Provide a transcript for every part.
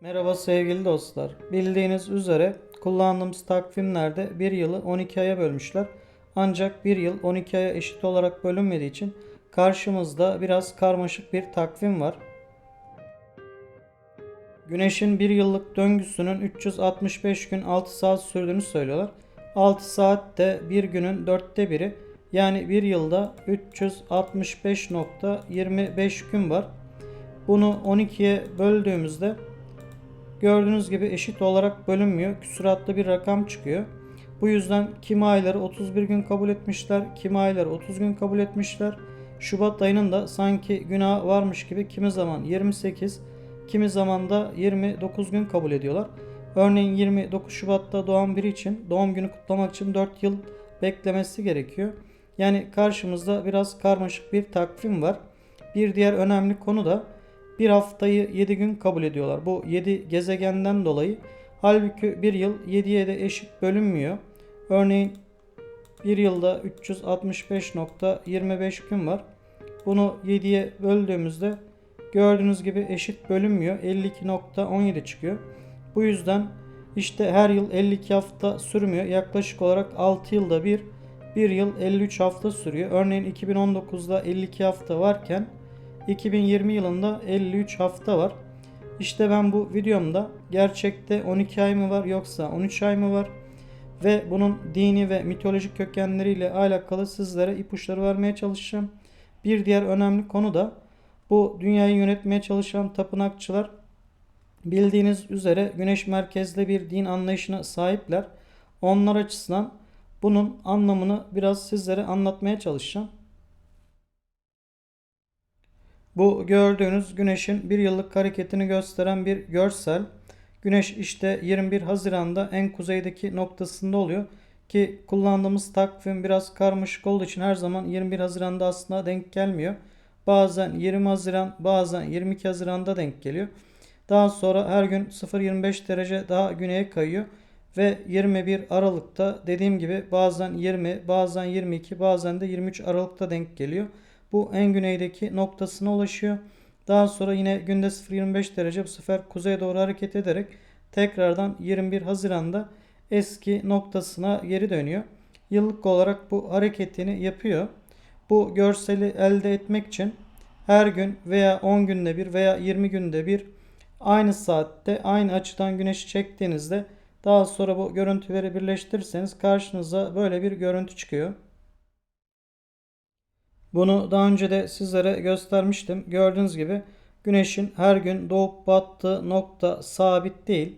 Merhaba sevgili dostlar. Bildiğiniz üzere kullandığımız takvimlerde bir yılı 12 aya bölmüşler. Ancak bir yıl 12 aya eşit olarak bölünmediği için karşımızda biraz karmaşık bir takvim var. Güneşin bir yıllık döngüsünün 365 gün 6 saat sürdüğünü söylüyorlar. 6 saat de bir günün dörtte biri. Yani bir yılda 365.25 gün var. Bunu 12'ye böldüğümüzde gördüğünüz gibi eşit olarak bölünmüyor. Küsuratlı bir rakam çıkıyor. Bu yüzden kimi ayları 31 gün kabul etmişler, kimi ayları 30 gün kabul etmişler. Şubat ayının da sanki günah varmış gibi kimi zaman 28, kimi zaman da 29 gün kabul ediyorlar. Örneğin 29 Şubat'ta doğan biri için doğum günü kutlamak için 4 yıl beklemesi gerekiyor. Yani karşımızda biraz karmaşık bir takvim var. Bir diğer önemli konu da bir haftayı 7 gün kabul ediyorlar. Bu 7 gezegenden dolayı halbuki bir yıl 7'ye de eşit bölünmüyor. Örneğin bir yılda 365.25 gün var. Bunu 7'ye böldüğümüzde gördüğünüz gibi eşit bölünmüyor. 52.17 çıkıyor. Bu yüzden işte her yıl 52 hafta sürmüyor. Yaklaşık olarak 6 yılda bir bir yıl 53 hafta sürüyor. Örneğin 2019'da 52 hafta varken 2020 yılında 53 hafta var. İşte ben bu videomda gerçekte 12 ay mı var yoksa 13 ay mı var ve bunun dini ve mitolojik kökenleriyle alakalı sizlere ipuçları vermeye çalışacağım. Bir diğer önemli konu da bu dünyayı yönetmeye çalışan tapınakçılar bildiğiniz üzere güneş merkezli bir din anlayışına sahipler. Onlar açısından bunun anlamını biraz sizlere anlatmaya çalışacağım. Bu gördüğünüz güneşin bir yıllık hareketini gösteren bir görsel. Güneş işte 21 Haziran'da en kuzeydeki noktasında oluyor. Ki kullandığımız takvim biraz karmaşık olduğu için her zaman 21 Haziran'da aslında denk gelmiyor. Bazen 20 Haziran bazen 22 Haziran'da denk geliyor. Daha sonra her gün 0.25 derece daha güneye kayıyor. Ve 21 Aralık'ta dediğim gibi bazen 20 bazen 22 bazen de 23 Aralık'ta denk geliyor. Bu en güneydeki noktasına ulaşıyor. Daha sonra yine günde 0.25 derece bu sefer kuzeye doğru hareket ederek tekrardan 21 Haziran'da eski noktasına geri dönüyor. Yıllık olarak bu hareketini yapıyor. Bu görseli elde etmek için her gün veya 10 günde bir veya 20 günde bir aynı saatte aynı açıdan güneşi çektiğinizde daha sonra bu görüntüleri birleştirirseniz karşınıza böyle bir görüntü çıkıyor. Bunu daha önce de sizlere göstermiştim. Gördüğünüz gibi güneşin her gün doğup battığı nokta sabit değil.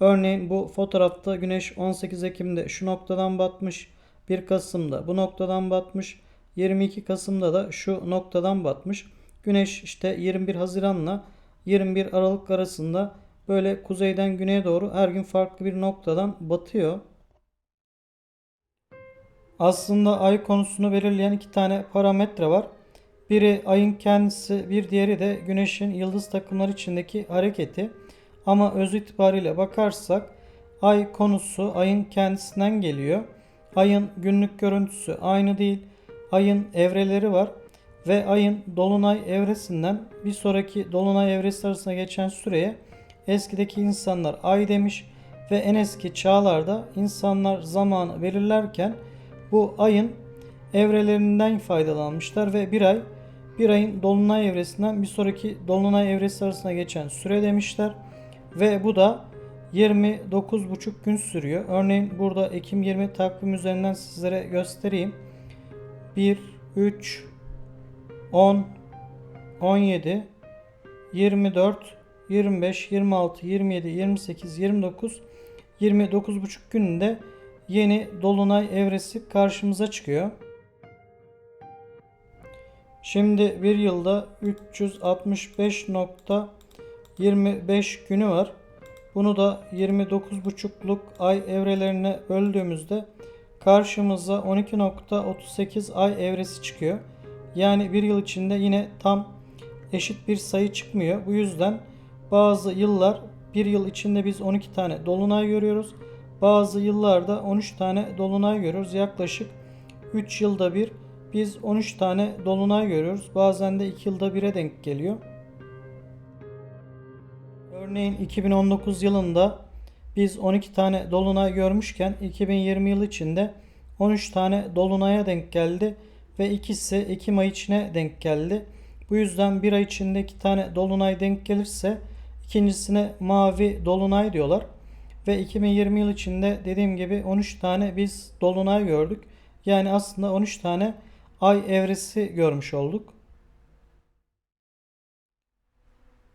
Örneğin bu fotoğrafta güneş 18 Ekim'de şu noktadan batmış. 1 Kasım'da bu noktadan batmış. 22 Kasım'da da şu noktadan batmış. Güneş işte 21 Haziran'la 21 Aralık arasında böyle kuzeyden güneye doğru her gün farklı bir noktadan batıyor. Aslında ay konusunu belirleyen iki tane parametre var. Biri ayın kendisi, bir diğeri de güneşin yıldız takımları içindeki hareketi. Ama öz itibariyle bakarsak ay konusu ayın kendisinden geliyor. Ayın günlük görüntüsü aynı değil. Ayın evreleri var ve ayın dolunay evresinden bir sonraki dolunay evresi arasında geçen süreye eskideki insanlar ay demiş ve en eski çağlarda insanlar zamanı belirlerken bu ayın evrelerinden faydalanmışlar ve bir ay bir ayın dolunay evresinden bir sonraki dolunay evresi arasında geçen süre demişler. Ve bu da 29,5 gün sürüyor. Örneğin burada Ekim 20 takvim üzerinden sizlere göstereyim. 1, 3, 10, 17, 24, 25, 26, 27, 28, 29, 29,5 gününde yeni dolunay evresi karşımıza çıkıyor. Şimdi bir yılda 365.25 günü var. Bunu da 29,5'luk ay evrelerine böldüğümüzde karşımıza 12.38 ay evresi çıkıyor. Yani bir yıl içinde yine tam eşit bir sayı çıkmıyor. Bu yüzden bazı yıllar bir yıl içinde biz 12 tane dolunay görüyoruz. Bazı yıllarda 13 tane dolunay görüyoruz. Yaklaşık 3 yılda bir biz 13 tane dolunay görüyoruz. Bazen de 2 yılda bire denk geliyor. Örneğin 2019 yılında biz 12 tane dolunay görmüşken 2020 yılı içinde 13 tane dolunaya denk geldi ve ikisi Ekim ayı içine denk geldi. Bu yüzden bir ay içinde iki tane dolunay denk gelirse ikincisine mavi dolunay diyorlar. Ve 2020 yıl içinde dediğim gibi 13 tane biz dolunay gördük. Yani aslında 13 tane ay evresi görmüş olduk.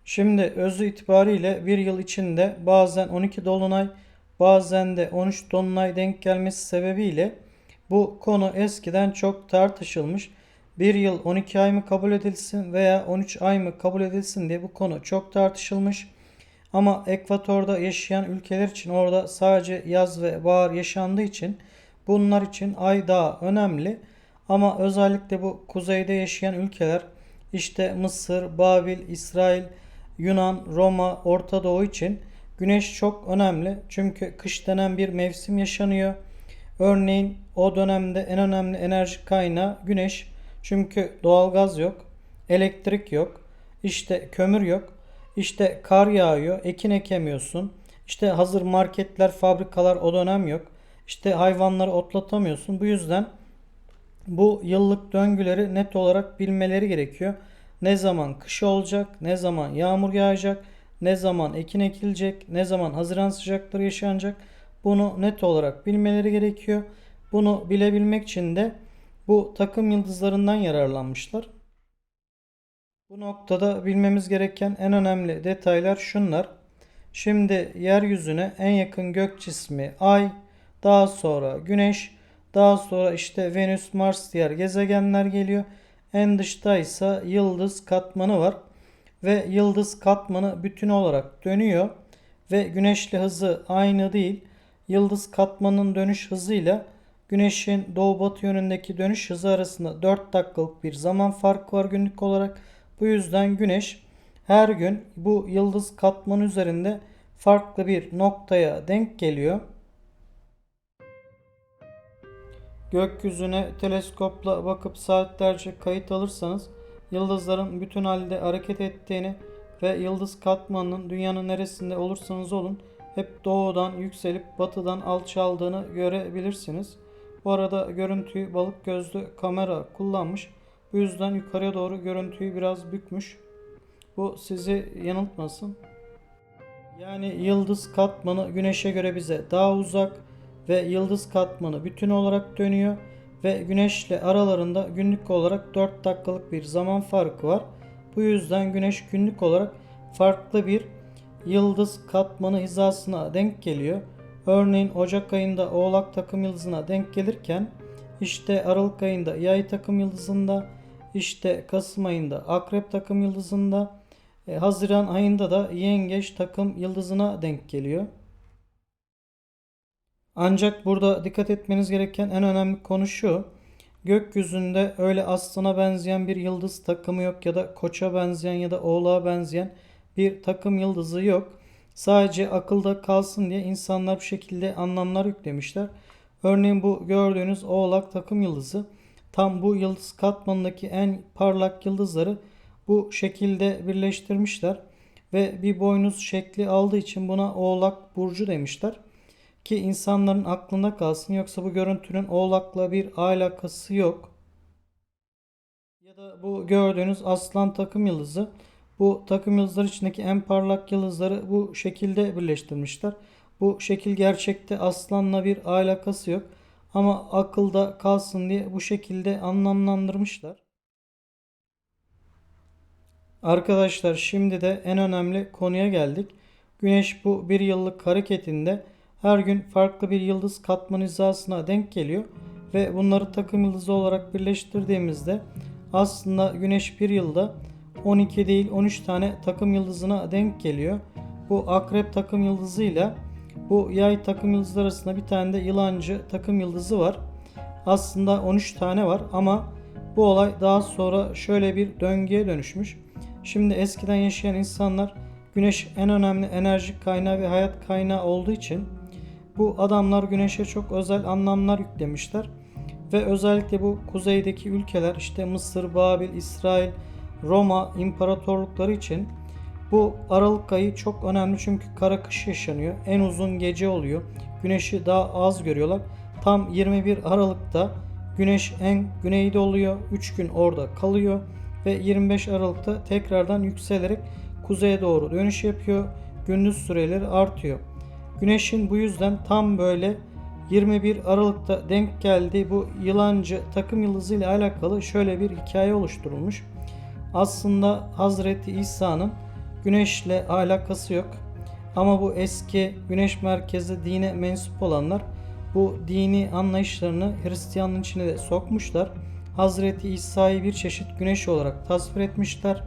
Şimdi özü itibariyle bir yıl içinde bazen 12 dolunay bazen de 13 dolunay denk gelmesi sebebiyle bu konu eskiden çok tartışılmış. Bir yıl 12 ay mı kabul edilsin veya 13 ay mı kabul edilsin diye bu konu çok tartışılmış. Ama ekvatorda yaşayan ülkeler için orada sadece yaz ve bahar yaşandığı için bunlar için ay daha önemli. Ama özellikle bu kuzeyde yaşayan ülkeler işte Mısır, Babil, İsrail, Yunan, Roma, Orta Doğu için güneş çok önemli. Çünkü kış denen bir mevsim yaşanıyor. Örneğin o dönemde en önemli enerji kaynağı güneş. Çünkü doğalgaz yok, elektrik yok, işte kömür yok, işte kar yağıyor, ekin ekemiyorsun. İşte hazır marketler, fabrikalar o dönem yok. İşte hayvanları otlatamıyorsun. Bu yüzden bu yıllık döngüleri net olarak bilmeleri gerekiyor. Ne zaman kış olacak, ne zaman yağmur yağacak, ne zaman ekin ekilecek, ne zaman haziran sıcakları yaşanacak. Bunu net olarak bilmeleri gerekiyor. Bunu bilebilmek için de bu takım yıldızlarından yararlanmışlar. Bu noktada bilmemiz gereken en önemli detaylar şunlar. Şimdi yeryüzüne en yakın gök cismi Ay, daha sonra Güneş, daha sonra işte Venüs, Mars diğer gezegenler geliyor. En dışta ise yıldız katmanı var ve yıldız katmanı bütün olarak dönüyor ve güneşli hızı aynı değil. Yıldız katmanının dönüş hızıyla güneşin doğu batı yönündeki dönüş hızı arasında 4 dakikalık bir zaman farkı var günlük olarak. Bu yüzden güneş her gün bu yıldız katmanı üzerinde farklı bir noktaya denk geliyor. Gökyüzüne teleskopla bakıp saatlerce kayıt alırsanız yıldızların bütün halde hareket ettiğini ve yıldız katmanının dünyanın neresinde olursanız olun hep doğudan yükselip batıdan alçaldığını görebilirsiniz. Bu arada görüntüyü balık gözlü kamera kullanmış. Bu yüzden yukarıya doğru görüntüyü biraz bükmüş. Bu sizi yanıltmasın. Yani yıldız katmanı güneşe göre bize daha uzak ve yıldız katmanı bütün olarak dönüyor ve güneşle aralarında günlük olarak 4 dakikalık bir zaman farkı var. Bu yüzden güneş günlük olarak farklı bir yıldız katmanı hizasına denk geliyor. Örneğin Ocak ayında Oğlak takım yıldızına denk gelirken işte Aralık ayında Yay takım yıldızında, işte Kasım ayında Akrep takım yıldızında, e, Haziran ayında da Yengeç takım yıldızına denk geliyor. Ancak burada dikkat etmeniz gereken en önemli konu şu. Gökyüzünde öyle aslana benzeyen bir yıldız takımı yok ya da koça benzeyen ya da oğlağa benzeyen bir takım yıldızı yok. Sadece akılda kalsın diye insanlar bu şekilde anlamlar yüklemişler. Örneğin bu gördüğünüz oğlak takım yıldızı tam bu yıldız katmanındaki en parlak yıldızları bu şekilde birleştirmişler ve bir boynuz şekli aldığı için buna oğlak burcu demişler ki insanların aklında kalsın yoksa bu görüntünün oğlakla bir alakası yok. Ya da bu gördüğünüz aslan takım yıldızı bu takım yıldızları içindeki en parlak yıldızları bu şekilde birleştirmişler. Bu şekil gerçekte aslanla bir alakası yok. Ama akılda kalsın diye bu şekilde anlamlandırmışlar. Arkadaşlar şimdi de en önemli konuya geldik. Güneş bu bir yıllık hareketinde her gün farklı bir yıldız katman hizasına denk geliyor ve bunları takım yıldızı olarak birleştirdiğimizde aslında Güneş bir yılda 12 değil 13 tane takım yıldızına denk geliyor. Bu akrep takım yıldızıyla bu yay takım yıldızı arasında bir tane de yılancı takım yıldızı var. Aslında 13 tane var ama bu olay daha sonra şöyle bir döngüye dönüşmüş. Şimdi eskiden yaşayan insanlar güneş en önemli enerji kaynağı ve hayat kaynağı olduğu için bu adamlar güneşe çok özel anlamlar yüklemişler. Ve özellikle bu kuzeydeki ülkeler işte Mısır, Babil, İsrail, Roma imparatorlukları için Bu Aralık ayı çok önemli çünkü kara kış yaşanıyor. En uzun gece oluyor. Güneşi daha az görüyorlar. Tam 21 Aralık'ta güneş en güneyde oluyor. 3 gün orada kalıyor ve 25 Aralık'ta tekrardan yükselerek kuzeye doğru dönüş yapıyor. Gündüz süreleri artıyor. Güneşin bu yüzden tam böyle 21 Aralık'ta denk geldiği bu yılancı takım yıldızı ile alakalı şöyle bir hikaye oluşturulmuş. Aslında Hazreti İsa'nın güneşle alakası yok. Ama bu eski güneş merkezli dine mensup olanlar bu dini anlayışlarını Hristiyanlığın içine de sokmuşlar. Hazreti İsa'yı bir çeşit güneş olarak tasvir etmişler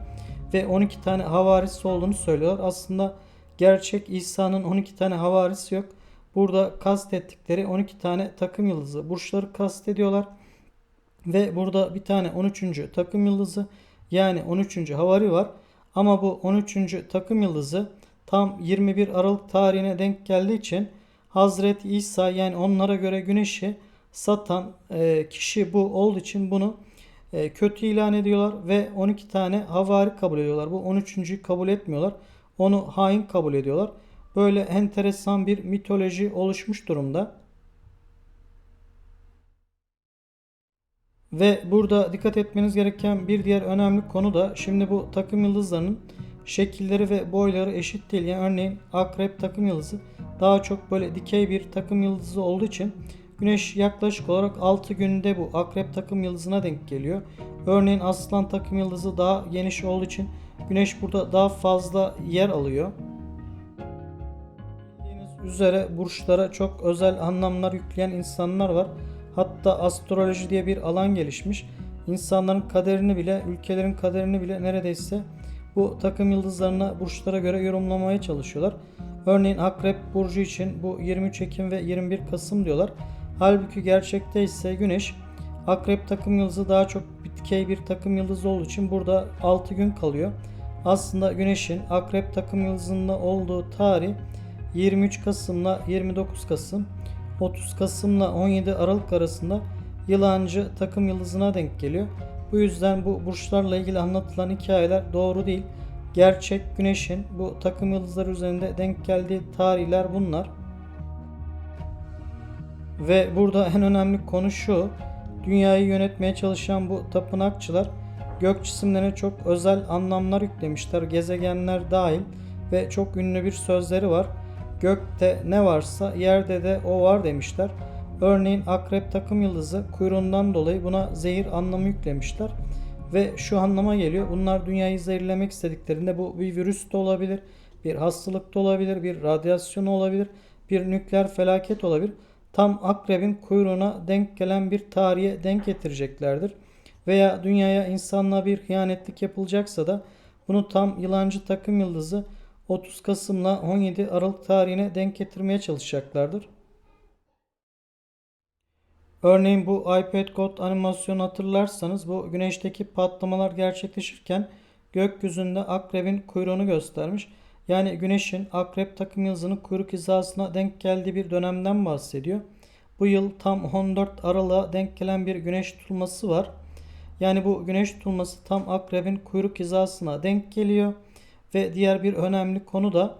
ve 12 tane havarisi olduğunu söylüyorlar. Aslında gerçek İsa'nın 12 tane havarisi yok. Burada kastettikleri 12 tane takım yıldızı, burçları kastediyorlar. Ve burada bir tane 13. takım yıldızı yani 13. havari var. Ama bu 13. takım yıldızı tam 21 Aralık tarihine denk geldiği için Hazreti İsa yani onlara göre güneşi satan e, kişi bu olduğu için bunu e, kötü ilan ediyorlar ve 12 tane havari kabul ediyorlar. Bu 13.'yü kabul etmiyorlar. Onu hain kabul ediyorlar. Böyle enteresan bir mitoloji oluşmuş durumda. Ve burada dikkat etmeniz gereken bir diğer önemli konu da şimdi bu takım yıldızlarının şekilleri ve boyları eşit değil. Yani örneğin akrep takım yıldızı daha çok böyle dikey bir takım yıldızı olduğu için Güneş yaklaşık olarak 6 günde bu akrep takım yıldızına denk geliyor. Örneğin aslan takım yıldızı daha geniş olduğu için Güneş burada daha fazla yer alıyor. Bildiğiniz üzere burçlara çok özel anlamlar yükleyen insanlar var. Hatta astroloji diye bir alan gelişmiş. İnsanların kaderini bile, ülkelerin kaderini bile neredeyse bu takım yıldızlarına, burçlara göre yorumlamaya çalışıyorlar. Örneğin Akrep burcu için bu 23 Ekim ve 21 Kasım diyorlar. Halbuki gerçekte ise Güneş Akrep takım yıldızı daha çok dikey bir takım yıldızı olduğu için burada 6 gün kalıyor. Aslında Güneş'in Akrep takım yıldızında olduğu tarih 23 Kasım'la 29 Kasım, 30 Kasım'la 17 Aralık arasında yılancı takım yıldızına denk geliyor. Bu yüzden bu burçlarla ilgili anlatılan hikayeler doğru değil. Gerçek Güneş'in bu takım yıldızları üzerinde denk geldiği tarihler bunlar. Ve burada en önemli konu şu. Dünyayı yönetmeye çalışan bu tapınakçılar gök cisimlerine çok özel anlamlar yüklemişler. Gezegenler dahil ve çok ünlü bir sözleri var. Gökte ne varsa yerde de o var demişler. Örneğin akrep takım yıldızı kuyruğundan dolayı buna zehir anlamı yüklemişler. Ve şu anlama geliyor. Bunlar dünyayı zehirlemek istediklerinde bu bir virüs de olabilir, bir hastalık da olabilir, bir radyasyon olabilir, bir nükleer felaket olabilir. Tam akrebin kuyruğuna denk gelen bir tarihe denk getireceklerdir. Veya dünyaya insanlığa bir hıyanetlik yapılacaksa da bunu tam yılancı takım yıldızı 30 Kasım'la 17 Aralık tarihine denk getirmeye çalışacaklardır. Örneğin bu iPad kod animasyonu hatırlarsanız bu güneşteki patlamalar gerçekleşirken gökyüzünde akrebin kuyruğunu göstermiş. Yani güneşin akrep takım yıldızının kuyruk hizasına denk geldiği bir dönemden bahsediyor. Bu yıl tam 14 Aralık'a denk gelen bir güneş tutulması var. Yani bu güneş tutulması tam akrebin kuyruk hizasına denk geliyor. Ve diğer bir önemli konu da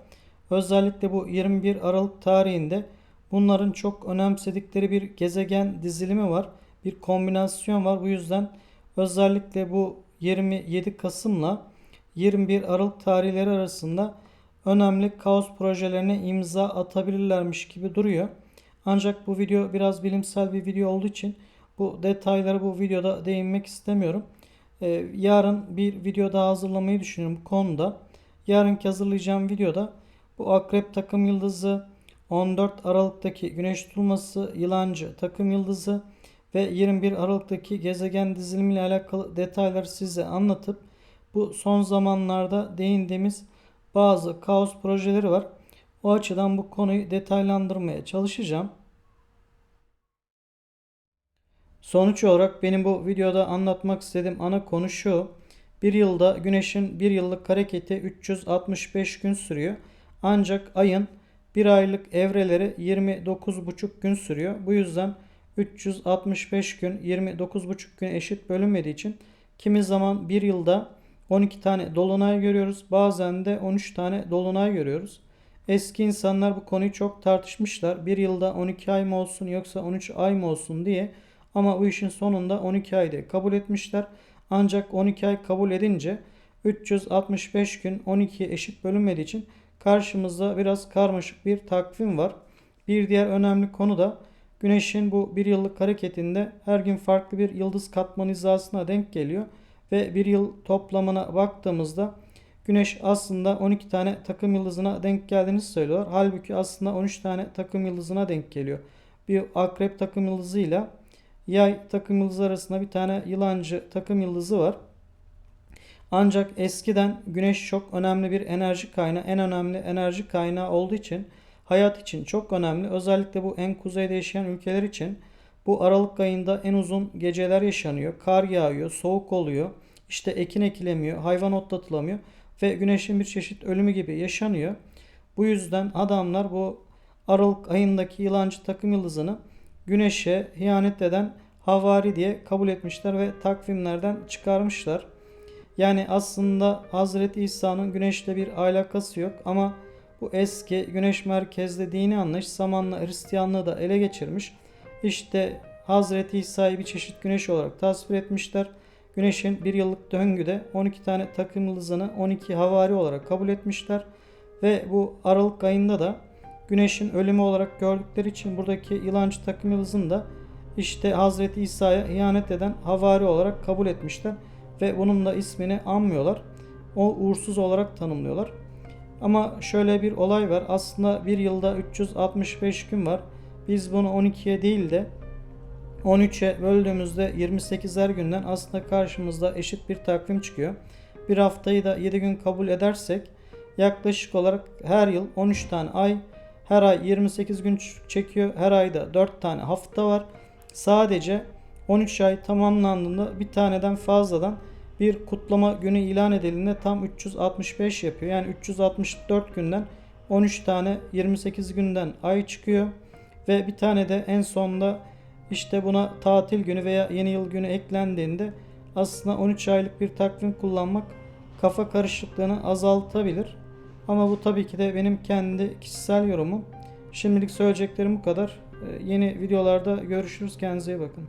özellikle bu 21 Aralık tarihinde bunların çok önemsedikleri bir gezegen dizilimi var. Bir kombinasyon var. Bu yüzden özellikle bu 27 Kasım'la 21 Aralık tarihleri arasında önemli kaos projelerine imza atabilirlermiş gibi duruyor. Ancak bu video biraz bilimsel bir video olduğu için bu detayları bu videoda değinmek istemiyorum. Ee, yarın bir video daha hazırlamayı düşünüyorum bu konuda. Yarınki hazırlayacağım videoda bu akrep takım yıldızı, 14 Aralık'taki güneş tutulması, yılancı takım yıldızı ve 21 Aralık'taki gezegen dizilimi ile alakalı detayları size anlatıp bu son zamanlarda değindiğimiz bazı kaos projeleri var. O açıdan bu konuyu detaylandırmaya çalışacağım. Sonuç olarak benim bu videoda anlatmak istediğim ana konu şu. Bir yılda güneşin bir yıllık hareketi 365 gün sürüyor. Ancak ayın bir aylık evreleri 29,5 gün sürüyor. Bu yüzden 365 gün 29,5 gün eşit bölünmediği için kimi zaman bir yılda 12 tane dolunay görüyoruz. Bazen de 13 tane dolunay görüyoruz. Eski insanlar bu konuyu çok tartışmışlar. Bir yılda 12 ay mı olsun yoksa 13 ay mı olsun diye. Ama bu işin sonunda 12 ay diye kabul etmişler. Ancak 12 ay kabul edince 365 gün 12'ye eşit bölünmediği için karşımızda biraz karmaşık bir takvim var. Bir diğer önemli konu da Güneşin bu bir yıllık hareketinde her gün farklı bir yıldız katman hizasına denk geliyor. Ve bir yıl toplamına baktığımızda Güneş aslında 12 tane takım yıldızına denk geldiğini söylüyorlar. Halbuki aslında 13 tane takım yıldızına denk geliyor. Bir akrep takım yıldızıyla yay takım yıldızı arasında bir tane yılancı takım yıldızı var. Ancak eskiden güneş çok önemli bir enerji kaynağı, en önemli enerji kaynağı olduğu için hayat için çok önemli. Özellikle bu en kuzeyde yaşayan ülkeler için bu Aralık ayında en uzun geceler yaşanıyor. Kar yağıyor, soğuk oluyor. İşte ekin ekilemiyor, hayvan otlatılamıyor ve güneşin bir çeşit ölümü gibi yaşanıyor. Bu yüzden adamlar bu Aralık ayındaki yılancı takım yıldızını güneşe ihanet eden havari diye kabul etmişler ve takvimlerden çıkarmışlar. Yani aslında Hazreti İsa'nın güneşle bir alakası yok ama bu eski güneş merkezli dini anlayış zamanla Hristiyanlığı da ele geçirmiş. İşte Hazreti İsa'yı bir çeşit güneş olarak tasvir etmişler. Güneşin bir yıllık döngüde 12 tane takım yıldızını 12 havari olarak kabul etmişler. Ve bu Aralık ayında da güneşin ölümü olarak gördükleri için buradaki yılancı takım yıldızını da işte Hazreti İsa'ya ihanet eden havari olarak kabul etmişler. Ve bunun da ismini anmıyorlar. O uğursuz olarak tanımlıyorlar. Ama şöyle bir olay var. Aslında bir yılda 365 gün var. Biz bunu 12'ye değil de 13'e böldüğümüzde 28'er günden aslında karşımızda eşit bir takvim çıkıyor. Bir haftayı da 7 gün kabul edersek yaklaşık olarak her yıl 13 tane ay, her ay 28 gün çekiyor. Her ayda 4 tane hafta var. Sadece 13 ay tamamlandığında bir taneden fazladan bir kutlama günü ilan edildiğinde tam 365 yapıyor. Yani 364 günden 13 tane 28 günden ay çıkıyor. Ve bir tane de en sonda işte buna tatil günü veya yeni yıl günü eklendiğinde aslında 13 aylık bir takvim kullanmak kafa karışıklığını azaltabilir. Ama bu tabii ki de benim kendi kişisel yorumum. Şimdilik söyleyeceklerim bu kadar. Ee, Yeni videolarda görüşürüz. Kendinize iyi bakın.